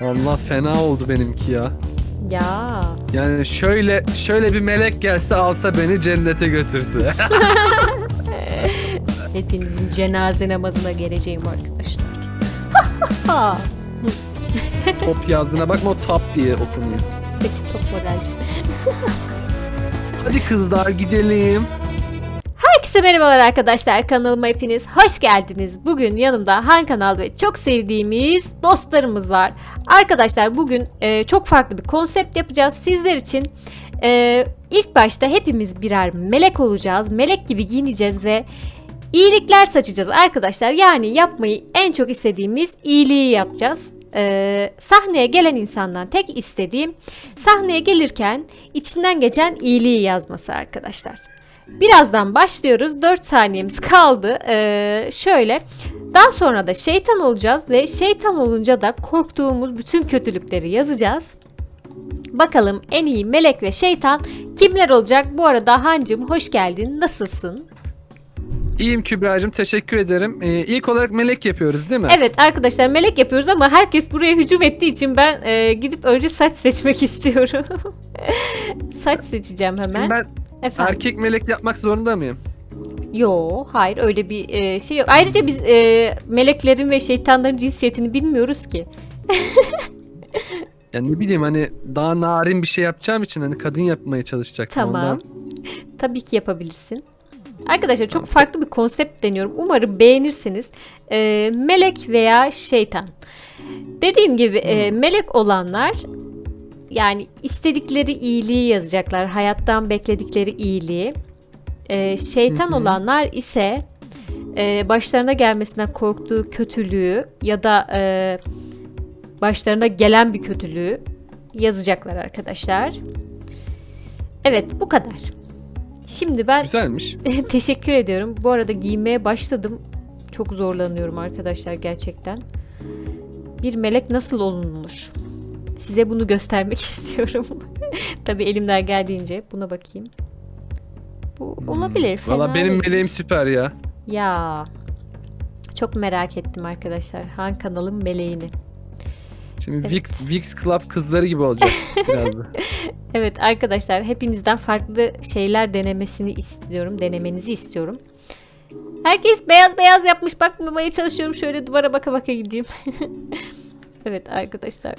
Allah fena oldu benimki ya. Ya. Yani şöyle şöyle bir melek gelse alsa beni cennete götürse. Hepinizin cenaze namazına geleceğim arkadaşlar. Top yazdığına bakma o tap diye okunuyor. Peki top modelci. Hadi kızlar gidelim. Herkese merhabalar arkadaşlar. Kanalıma hepiniz hoş geldiniz. Bugün yanımda Han Kanal ve çok sevdiğimiz dostlarımız var. Arkadaşlar bugün e, çok farklı bir konsept yapacağız sizler için. E, ilk başta hepimiz birer melek olacağız. Melek gibi giyineceğiz ve iyilikler saçacağız arkadaşlar. Yani yapmayı en çok istediğimiz iyiliği yapacağız. E, sahneye gelen insandan tek istediğim sahneye gelirken içinden geçen iyiliği yazması arkadaşlar. Birazdan başlıyoruz. 4 saniyemiz kaldı. Ee, şöyle. Daha sonra da şeytan olacağız ve şeytan olunca da korktuğumuz bütün kötülükleri yazacağız. Bakalım en iyi melek ve şeytan kimler olacak? Bu arada Hancım hoş geldin. Nasılsın? İyiyim Kübra'cığım teşekkür ederim. Ee, ilk olarak melek yapıyoruz değil mi? Evet arkadaşlar melek yapıyoruz ama herkes buraya hücum ettiği için ben e, gidip önce saç seçmek istiyorum. saç seçeceğim Şimdi hemen. ben Efendim. erkek melek yapmak zorunda mıyım? Yo, hayır öyle bir e, şey yok. Ayrıca biz e, meleklerin ve şeytanların cinsiyetini bilmiyoruz ki. Yani ne bileyim hani daha narin bir şey yapacağım için hani kadın yapmaya çalışacaktım Tamam. ondan. Tabii ki yapabilirsin. Arkadaşlar çok farklı bir konsept deniyorum. Umarım beğenirsiniz. E, melek veya şeytan. Dediğim gibi e, melek olanlar yani istedikleri iyiliği yazacaklar. Hayattan bekledikleri iyiliği. E, şeytan olanlar ise e, başlarına gelmesinden korktuğu kötülüğü ya da e, başlarına gelen bir kötülüğü yazacaklar arkadaşlar. Evet bu kadar. Şimdi ben Güzelmiş. teşekkür ediyorum. Bu arada giymeye başladım. Çok zorlanıyorum arkadaşlar gerçekten. Bir melek nasıl olunur? Size bunu göstermek istiyorum. Tabii elimden geldiğince buna bakayım. Bu olabilir. fena Hmm. Valla benim değilmiş. meleğim süper ya. Ya. Çok merak ettim arkadaşlar. Han kanalın meleğini. Şimdi Evet. Vix, Vix Club kızları gibi olacak. Evet arkadaşlar hepinizden farklı şeyler denemesini istiyorum. Denemenizi istiyorum. Herkes beyaz beyaz yapmış. Bakmamaya çalışıyorum. Şöyle duvara baka baka gideyim. evet arkadaşlar.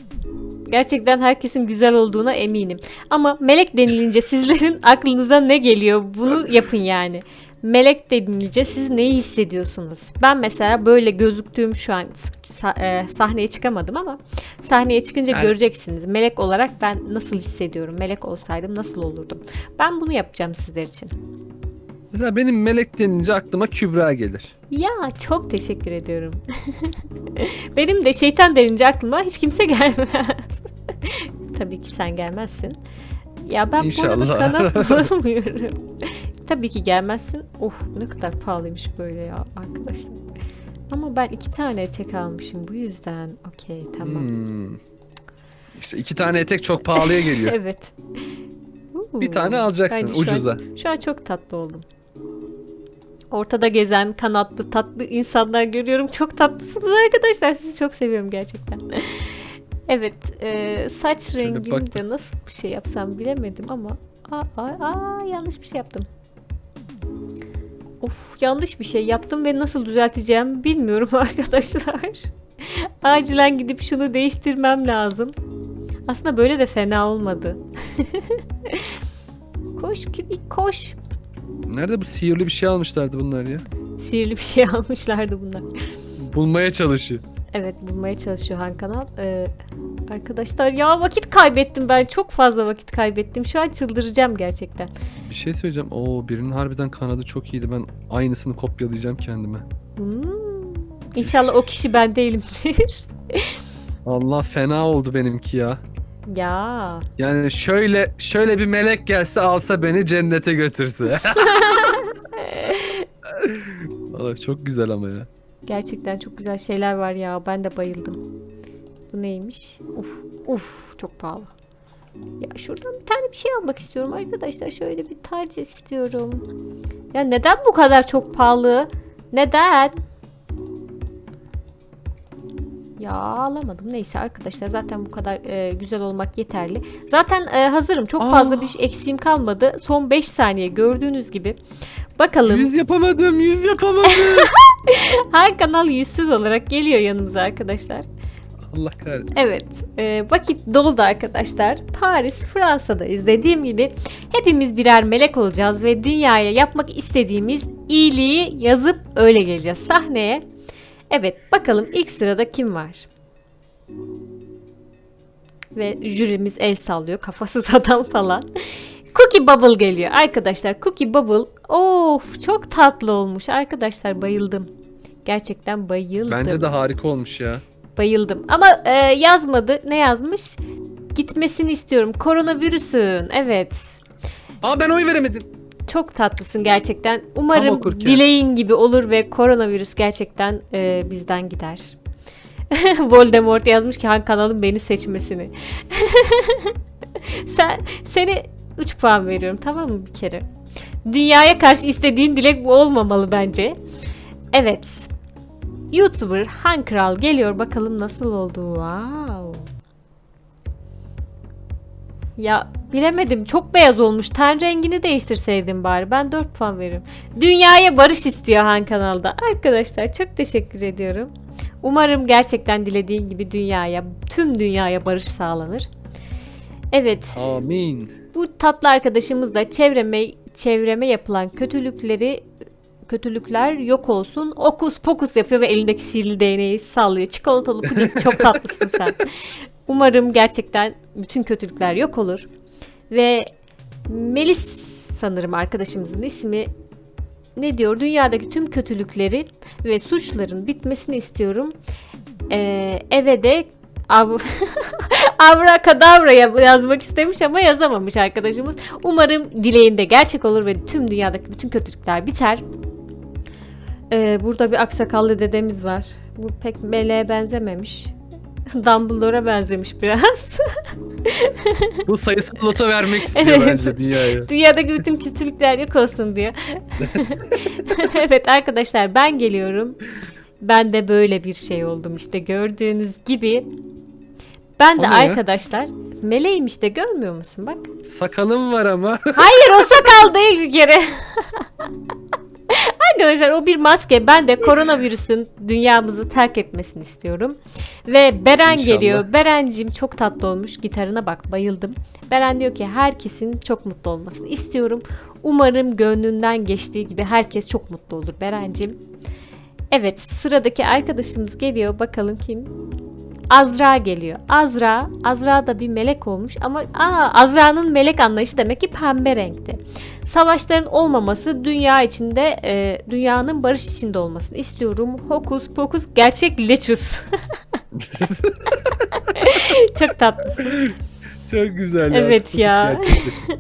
Gerçekten herkesin güzel olduğuna eminim. Ama melek denilince sizlerin aklınıza ne geliyor? Bunu yapın yani. Melek denilince siz neyi hissediyorsunuz? Ben mesela böyle gözüktüğüm şu an e, sahneye çıkamadım ama sahneye çıkınca Yani- göreceksiniz. Melek olarak ben nasıl hissediyorum? Melek olsaydım nasıl olurdum? Ben bunu yapacağım sizler için. Mesela benim melek denince aklıma Kübra gelir. Ya çok teşekkür ediyorum. Benim de şeytan denince aklıma hiç kimse gelmez. Tabii ki sen gelmezsin. Ya ben bu arada İnşallah. kanat bulamıyorum. Tabii ki gelmezsin. Of ne kadar pahalıymış böyle ya arkadaşlar. Ama ben iki tane etek almışım bu yüzden. Okey tamam. Hmm. İşte iki tane etek çok pahalıya geliyor. Evet. Bir tane alacaksın şu an- ucuza. Şu an çok tatlı oldum. Ortada gezen kanatlı tatlı insanlar görüyorum. Çok tatlısınız arkadaşlar. Sizi çok seviyorum gerçekten. evet. e, saç Şöyle rengini bak- de nasıl bir şey yapsam bilemedim ama. Aa, aa, aa, yanlış bir şey yaptım. Of yanlış bir şey yaptım ve nasıl düzelteceğimi bilmiyorum arkadaşlar. Acilen gidip şunu değiştirmem lazım. Aslında böyle de fena olmadı. koş kübik koş. Nerede bu sihirli bir şey almışlardı bunlar ya? Sihirli bir şey almışlardı bunlar. Bulmaya çalışıyor. Evet bulmaya çalışıyor Han Kanal. Ee, arkadaşlar ya vakit kaybettim ben. Çok fazla vakit kaybettim. Şu an çıldıracağım gerçekten. Bir şey söyleyeceğim. Oo birinin harbiden kanadı çok iyiydi. Ben aynısını kopyalayacağım kendime. Hmm. İnşallah o kişi ben değilimdir. Allah fena oldu benimki ya. Ya. Yani şöyle şöyle bir melek gelse alsa beni cennete götürse. Valla çok güzel ama ya. Gerçekten çok güzel şeyler var ya. Ben de bayıldım. Bu neymiş? Uf, uf çok pahalı. Ya şuradan bir tane bir şey almak istiyorum arkadaşlar. Şöyle bir tac istiyorum. Ya neden bu kadar çok pahalı? Neden? Ya alamadım. Neyse arkadaşlar zaten bu kadar e, güzel olmak yeterli. Zaten e, hazırım. Çok Aa. fazla bir eksiğim kalmadı. Son 5 saniye gördüğünüz gibi. Bakalım Yüz yapamadım, yüz yapamadım. hangi kanal yüzsüz olarak geliyor yanımıza arkadaşlar. Allah kahretsin. Evet, e, vakit doldu arkadaşlar. Paris, Fransa'dayız. Dediğim gibi hepimiz birer melek olacağız ve dünyaya yapmak istediğimiz iyiliği yazıp öyle geleceğiz sahneye. Evet, bakalım ilk sırada kim var? Ve jürimiz el sallıyor, kafasız adam falan. Cookie Bubble geliyor arkadaşlar. Cookie Bubble, of çok tatlı olmuş arkadaşlar. Bayıldım. Gerçekten bayıldım. Bence de harika olmuş ya. Bayıldım. Ama e, yazmadı. Ne yazmış? Gitmesini istiyorum. Koronavirüsün. Evet. Aa ben oy veremedim. Çok tatlısın gerçekten. Umarım dileğin gibi olur ve koronavirüs gerçekten e, bizden gider. Voldemort yazmış ki hangi kanalın beni seçmesini. Sen seni 3 puan veriyorum tamam mı bir kere? Dünyaya karşı istediğin dilek bu olmamalı bence. Evet. YouTuber Han Kral geliyor bakalım nasıl oldu. Wow. Ya bilemedim çok beyaz olmuş. Ten rengini değiştirseydin bari. Ben 4 puan veririm. Dünyaya barış istiyor Han kanalda. Arkadaşlar çok teşekkür ediyorum. Umarım gerçekten dilediğin gibi dünyaya, tüm dünyaya barış sağlanır. Evet. Amin. Bu tatlı arkadaşımız da çevreme çevreme yapılan kötülükleri kötülükler yok olsun. Okus pokus yapıyor ve elindeki sihirli değneği sallıyor. Çikolatalı puding çok tatlısın sen. Umarım gerçekten bütün kötülükler yok olur. Ve Melis sanırım arkadaşımızın ismi ne diyor? Dünyadaki tüm kötülüklerin ve suçların bitmesini istiyorum. Ee, eve de av Avrakadabra yap- yazmak istemiş ama yazamamış arkadaşımız. Umarım dileğinde gerçek olur ve tüm dünyadaki bütün kötülükler biter. Ee, burada bir aksakallı dedemiz var. Bu pek meleğe benzememiş. Dumbledore'a benzemiş biraz. Bu sayısal loto vermek istiyor Evet. bence dünyaya. Dünyadaki bütün kötülükler yok olsun diyor. evet arkadaşlar ben geliyorum. Ben de böyle bir şey oldum işte gördüğünüz gibi. Ben O de ya? arkadaşlar meleğim işte görmüyor musun bak. Sakalım var ama. Hayır o sakal değil bir kere. Arkadaşlar o bir maske. Ben de koronavirüsün dünyamızı terk etmesini istiyorum. Ve Beren İnşallah. geliyor. Berencim çok tatlı olmuş. Gitarına bak bayıldım. Beren diyor ki herkesin çok mutlu olmasını istiyorum. Umarım gönlünden geçtiği gibi herkes çok mutlu olur Berencim. Evet sıradaki arkadaşımız geliyor. Bakalım kim? Azra geliyor. Azra, Azra da bir melek olmuş ama aa, Azra'nın melek anlayışı demek ki pembe renkte. Savaşların olmaması, dünya içinde, e, dünyanın barış içinde olmasını istiyorum. Hokus pokus gerçek leçus. Çok tatlısın. Çok güzel Evet ya. gerçekleşti.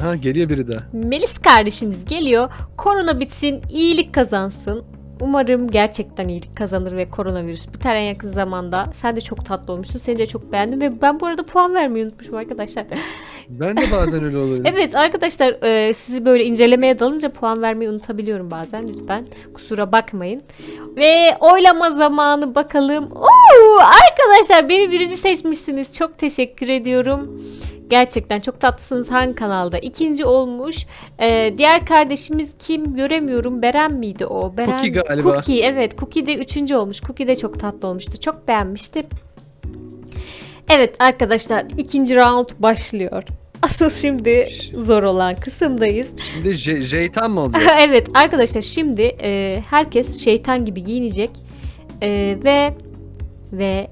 Aha geliyor biri daha. Melis kardeşimiz geliyor. Korona bitsin, iyilik kazansın. Umarım gerçekten iyilik kazanır ve koronavirüs biter en yakın zamanda. Sen de çok tatlı olmuşsun. Seni de çok beğendim ve ben bu arada puan vermeyi unutmuşum arkadaşlar. Ben de bazen öyle oluyor. Evet arkadaşlar e, sizi böyle incelemeye dalınca puan vermeyi unutabiliyorum bazen. Lütfen kusura bakmayın. Ve oylama zamanı bakalım. Oo, arkadaşlar beni birinci seçmişsiniz. Çok teşekkür ediyorum. Gerçekten çok tatlısınız Han kanalda. ikinci olmuş. E, diğer kardeşimiz kim göremiyorum. Beren miydi o? Beren, Cookie galiba. Cookie evet. Cookie de üçüncü olmuş. Cookie de çok tatlı olmuştu. Çok beğenmiştim. Evet arkadaşlar ikinci round başlıyor. Asıl şimdi zor olan kısımdayız. Şimdi je- jeytan mı olacak? evet arkadaşlar şimdi e, herkes şeytan gibi giyinecek E, ve ve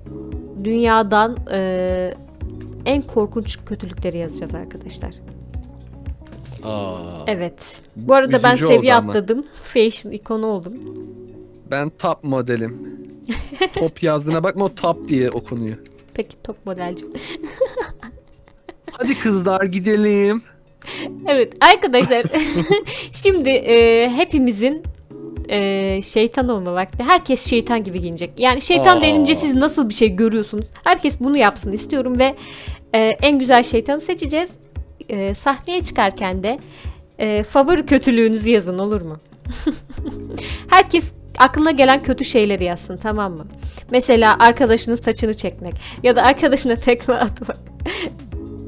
dünyadan e, en korkunç kötülükleri yazacağız arkadaşlar. Aa, Evet. Bu arada ben seviye ama. atladım. Fashion ikonu oldum. ben top modelim. top yazdığına bakma o top diye okunuyor. Peki top modelcim. Hadi kızlar gidelim. Evet arkadaşlar şimdi e, hepimizin e, şeytan olma vakti. Herkes şeytan gibi giyinecek. Yani şeytan Aa. denince siz nasıl bir şey görüyorsunuz? Herkes bunu yapsın istiyorum ve e, en güzel şeytanı seçeceğiz. E, sahneye çıkarken de e, favori kötülüğünüzü yazın olur mu? Herkes aklına gelen kötü şeyleri yazsın tamam mı? Mesela arkadaşının saçını çekmek ya da arkadaşına tekme atmak.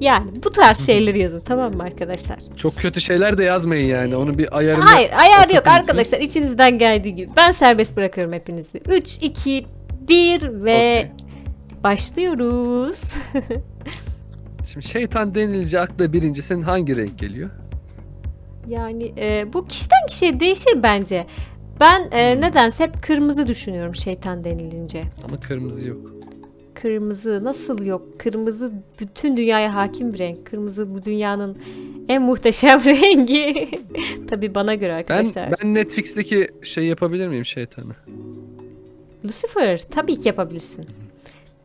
Yani bu tarz şeyleri yazın tamam mı arkadaşlar? Çok kötü şeyler de yazmayın yani. Onu bir ayarını Hayır ayar yok arkadaşlar içinizden geldiği gibi. Ben serbest bırakıyorum hepinizi. 3, 2, 1 ve başlıyoruz. Şimdi şeytan denilince akla birinci senin hangi renk geliyor? Yani e, bu kişiden kişiye değişir bence. Ben e, nedense hep kırmızı düşünüyorum şeytan denilince. Ama kırmızı yok. Kırmızı nasıl yok? Kırmızı bütün dünyaya hakim bir renk. Kırmızı bu dünyanın en muhteşem rengi. Tabii bana göre Ben arkadaşlar. ben Netflix'teki şey yapabilir miyim şeytanı? Lucifer tabii ki yapabilirsin.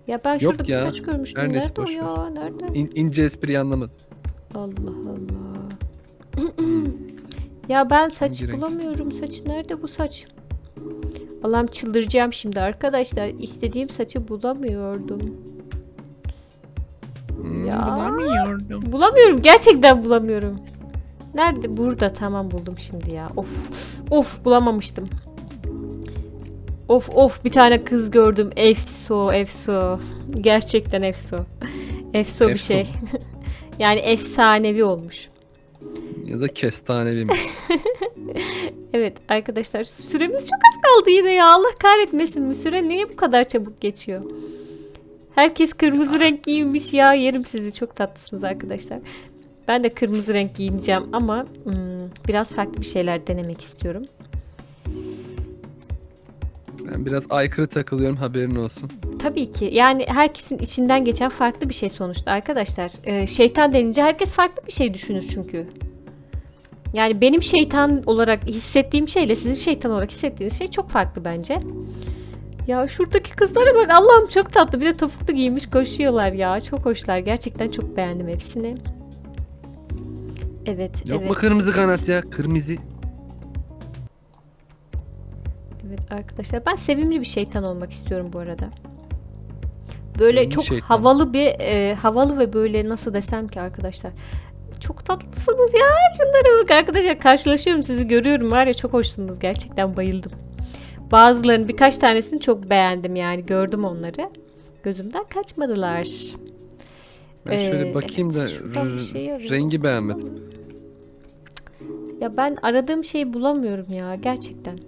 Ya ben şurada bir ya. saç görmüştüm. Her Nerede o ya? Nerede? İn, ince espriyi anlamadım. Allah Allah. ya ben saç renk? bulamıyorum. Saç nerede bu saç? Allah'ım çıldıracağım şimdi arkadaşlar. İstediğim saçı bulamıyordum. Hmm, Ya. bulamıyordum. Bulamıyorum. Gerçekten bulamıyorum. Nerede? Burada. Tamam buldum şimdi ya. Of. Of bulamamıştım. Of of bir tane kız gördüm. Efso efso. Gerçekten efso. Efso bir Efso. şey. yani efsanevi olmuş. Ya da kestanevi mi? Evet arkadaşlar süremiz çok az kaldı yine ya. Allah kahretmesin. Süre niye bu kadar çabuk geçiyor? Herkes kırmızı renk giyinmiş ya. Yerim sizi. Çok tatlısınız arkadaşlar. Ben de kırmızı renk giyineceğim ama hmm, biraz farklı bir şeyler denemek istiyorum. Ben biraz aykırı takılıyorum haberin olsun. Tabii ki. Yani herkesin içinden geçen farklı bir şey sonuçta arkadaşlar. Ee, şeytan denince herkes farklı bir şey düşünür çünkü. Yani benim şeytan olarak hissettiğim şeyle sizin şeytan olarak hissettiğiniz şey çok farklı bence. Ya şuradaki kızlara bak Allah'ım çok tatlı. Bir de topuklu giymiş koşuyorlar ya. Çok hoşlar. Gerçekten çok beğendim hepsini. Evet, Yok evet. mu kırmızı kanat ya? Kırmızı. Evet arkadaşlar ben sevimli bir şeytan olmak istiyorum bu arada. Böyle Sevimli çok şeytan. havalı bir e, havalı ve böyle nasıl desem ki arkadaşlar. Çok tatlısınız ya. Şunlara bak arkadaşlar karşılaşıyorum sizi görüyorum var ya çok hoşsunuz gerçekten bayıldım. Bazılarının birkaç tanesini çok beğendim yani gördüm onları. Gözümden kaçmadılar. Ben şöyle Ee, bakayım da evet, r- şey arıyorum. rengi beğenmedim. Ya ben aradığım şeyi bulamıyorum ya gerçekten.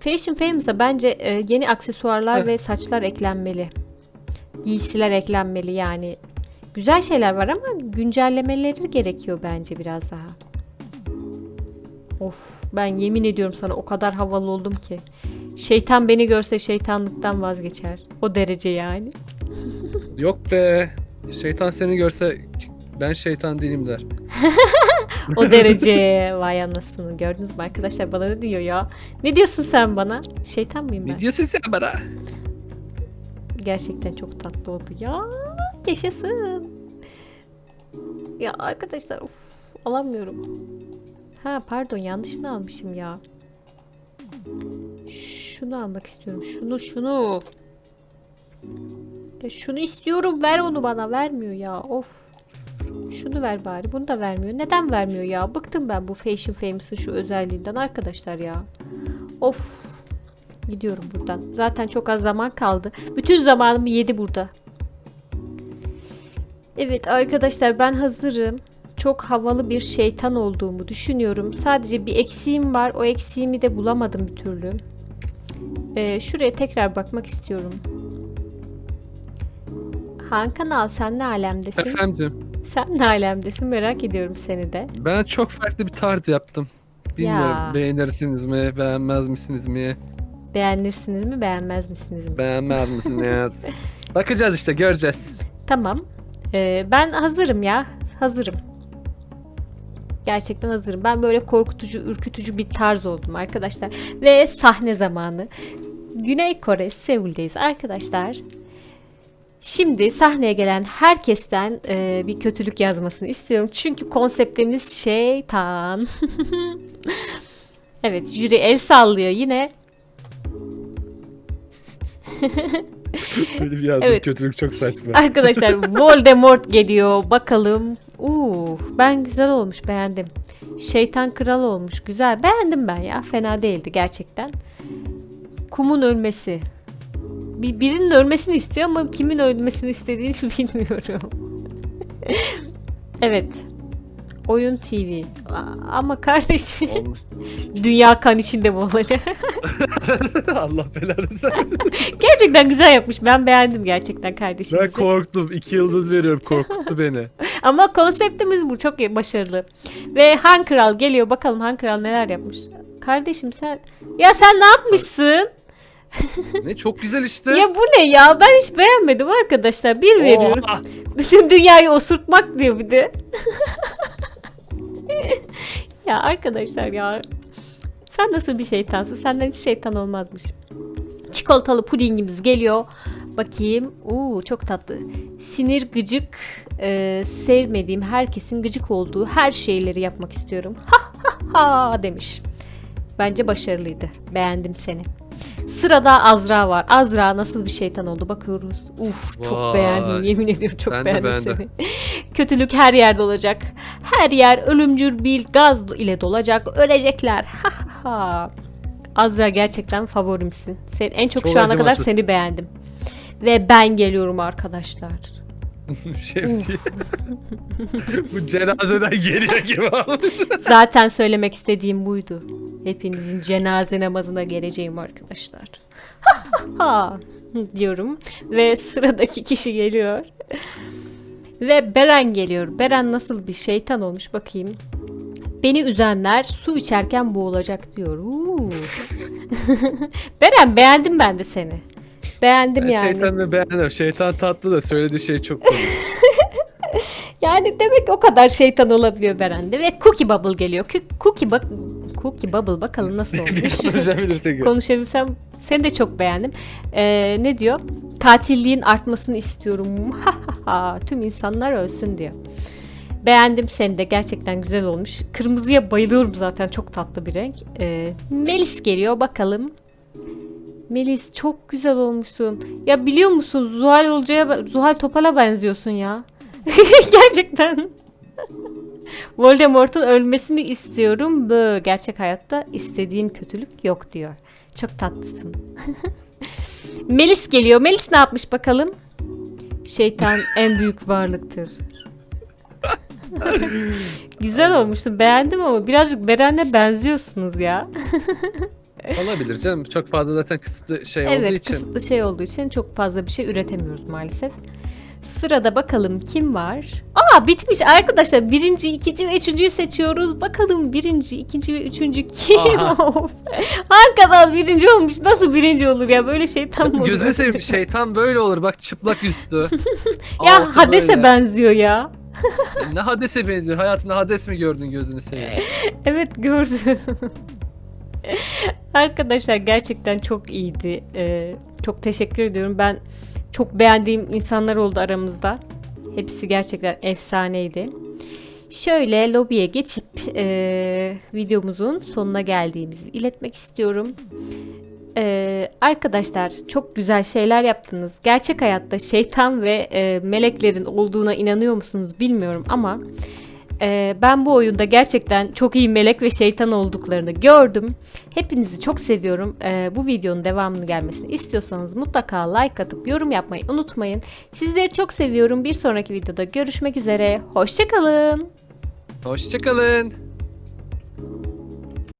Fashion Famouse'a bence e, yeni aksesuarlar ve saçlar eklenmeli. Giysiler eklenmeli yani. Güzel şeyler var ama güncellemeleri gerekiyor bence biraz daha. Of ben yemin ediyorum sana o kadar havalı oldum ki. Şeytan beni görse şeytanlıktan vazgeçer. O derece yani. Yok be. Şeytan seni görse ben şeytan değilim der. O derece. Vay anasını. Gördünüz mü arkadaşlar bana ne diyor ya? Ne diyorsun sen bana? Şeytan mıyım ben? Ne diyorsun sen bana? Gerçekten çok tatlı oldu ya. Yaşasın. Ya arkadaşlar of alamıyorum. Ha pardon yanlışını almışım ya. Şunu almak istiyorum. Şunu şunu. Ya şunu istiyorum. Ver onu bana. Vermiyor ya. Of. Şunu ver bari. Bunu da vermiyor. Neden vermiyor ya? Bıktım ben bu Fashion Famous'ın şu özelliğinden arkadaşlar ya. Of. Gidiyorum buradan. Zaten çok az zaman kaldı. Bütün zamanımı yedi burada. Evet arkadaşlar ben hazırım. Çok havalı bir şeytan olduğumu düşünüyorum. Sadece bir eksiğim var. O eksiğimi de bulamadım bir türlü. Ee, şuraya tekrar bakmak istiyorum. Han Kanal sen ne alemdesin? Efendim Sen ne alemdesin merak ediyorum seni de. ben çok farklı bir tarz yaptım. Bilmiyorum Ya. beğenirsiniz mi beğenmez misiniz mi? Beğenirsiniz mi beğenmez misiniz mi? Beğenmez misiniz? Bakacağız işte göreceğiz. Tamam. Ee, ben hazırım ya. Hazırım. Gerçekten hazırım. Ben böyle korkutucu, ürkütücü bir tarz oldum arkadaşlar. Ve sahne zamanı. Güney Kore, Seul'deyiz arkadaşlar. Şimdi sahneye gelen herkesten e, bir kötülük yazmasını istiyorum. Çünkü konseptimiz şeytan. evet, jüri el sallıyor yine. Böyle bir yazdım Evet. kötülük çok saçma. Arkadaşlar Voldemort geliyor. Bakalım. Uuu ben güzel olmuş beğendim. Şeytan kral olmuş. Güzel beğendim ben ya. Fena değildi gerçekten. Kumun ölmesi. Bir, birinin ölmesini istiyor ama kimin ölmesini istediğini bilmiyorum. evet. Oyun TV. Ama kardeşim Olmuş. dünya kan içinde mi olacak? Allah belanı versin. gerçekten güzel yapmış. Ben beğendim gerçekten kardeşim. Ben korktum. İki yıldız veriyorum. Korkuttu beni. Ama konseptimiz bu çok iyi, başarılı. Ve Han Kral geliyor. Bakalım Han Kral neler yapmış. Kardeşim sen... Ya sen ne yapmışsın? Ne çok güzel işte. Ya bu ne ya? Ben hiç beğenmedim arkadaşlar. Bir veriyorum. Oha! Bütün dünyayı osurtmak diyor bir de. ya arkadaşlar ya. Sen nasıl bir şeytansın? Senden hiç şeytan olmazmış. Çikolatalı pudingimiz geliyor. Bakayım. Oo çok tatlı. Sinir gıcık. e, sevmediğim herkesin gıcık olduğu her şeyleri yapmak istiyorum. Ha ha ha demiş. Bence başarılıydı. Beğendim seni. Sırada Azra var. Azra nasıl bir şeytan oldu bakıyoruz. Uf çok Vay. beğendim. Yemin ediyorum çok Ben beğendim beğendim. seni. Kötülük her yerde olacak. Her yer ölümcül bir gaz ile dolacak. Ölecekler. Ha ha ha. Azra gerçekten favorimsin. Sen en çok, Çok şu ana kadar seni beğendim. Ve ben geliyorum arkadaşlar. Şemsiye. Bu cenazeden geliyor gibi olmuş. Zaten söylemek istediğim buydu. Hepinizin cenaze namazına geleceğim arkadaşlar. Ha diyorum ve sıradaki kişi geliyor. Ve Beren geliyor. Beren nasıl bir şeytan olmuş bakayım. Beni üzenler su içerken boğulacak diyor. Beren beğendim ben de seni. Beğendim yani. şeytanı beğendim. Şeytan tatlı da söylediği şey çok komik. Yani demek o kadar şeytan olabiliyor Beren'de. Ve Cookie Bubble geliyor. Kü- Cookie, bak Cookie Bubble bakalım nasıl olmuş. Konuşabilsem seni de çok beğendim. Ee, ne diyor? Katilliğin artmasını istiyorum. Tüm insanlar ölsün diyor. Beğendim seni de gerçekten güzel olmuş. Kırmızıya bayılıyorum zaten çok tatlı bir renk. Ee, Melis geliyor bakalım. Melis çok güzel olmuşsun. Ya biliyor musun Zuhal Olcay'a Zuhal Topal'a benziyorsun ya. gerçekten. Voldemort'un ölmesini istiyorum. Bö gerçek hayatta istediğin kötülük yok diyor. Çok tatlısın. Melis geliyor. Melis ne yapmış bakalım? Şeytan en büyük varlıktır. Güzel olmuşsun. Beğendim ama birazcık Beren'le benziyorsunuz ya. Olabilir canım. Çok fazla zaten kısıtlı şey olduğu evet, için. kısıtlı şey olduğu için çok fazla bir şey üretemiyoruz maalesef. Sırada bakalım kim var? Aa bitmiş arkadaşlar. Birinci, ikinci ve üçüncüyü seçiyoruz. Bakalım birinci, ikinci ve üçüncü kim? Kanal birinci olmuş? Nasıl birinci olur ya? Böyle şeytan mı olur? Gözünü seveyim şeytan böyle olur bak çıplak üstü. Ya Hades'e böyle. benziyor ya. Ne Hades'e benziyor. Hayatında Hades mi gördün gözünü seveyim. Evet gördüm. Arkadaşlar gerçekten çok iyiydi. Ee, çok teşekkür ediyorum. Ben çok beğendiğim insanlar oldu aramızda. Hepsi gerçekten efsaneydi. Şöyle lobiye geçip e, videomuzun sonuna geldiğimizi iletmek istiyorum. Ee, arkadaşlar çok güzel şeyler yaptınız. Gerçek hayatta şeytan ve e, meleklerin olduğuna inanıyor musunuz bilmiyorum ama ee, ben bu oyunda gerçekten çok iyi melek ve şeytan olduklarını gördüm. Hepinizi çok seviyorum. Ee, bu videonun devamını gelmesini istiyorsanız mutlaka like atıp yorum yapmayı unutmayın. Sizleri çok seviyorum. Bir sonraki videoda görüşmek üzere. Hoşçakalın. Hoşçakalın.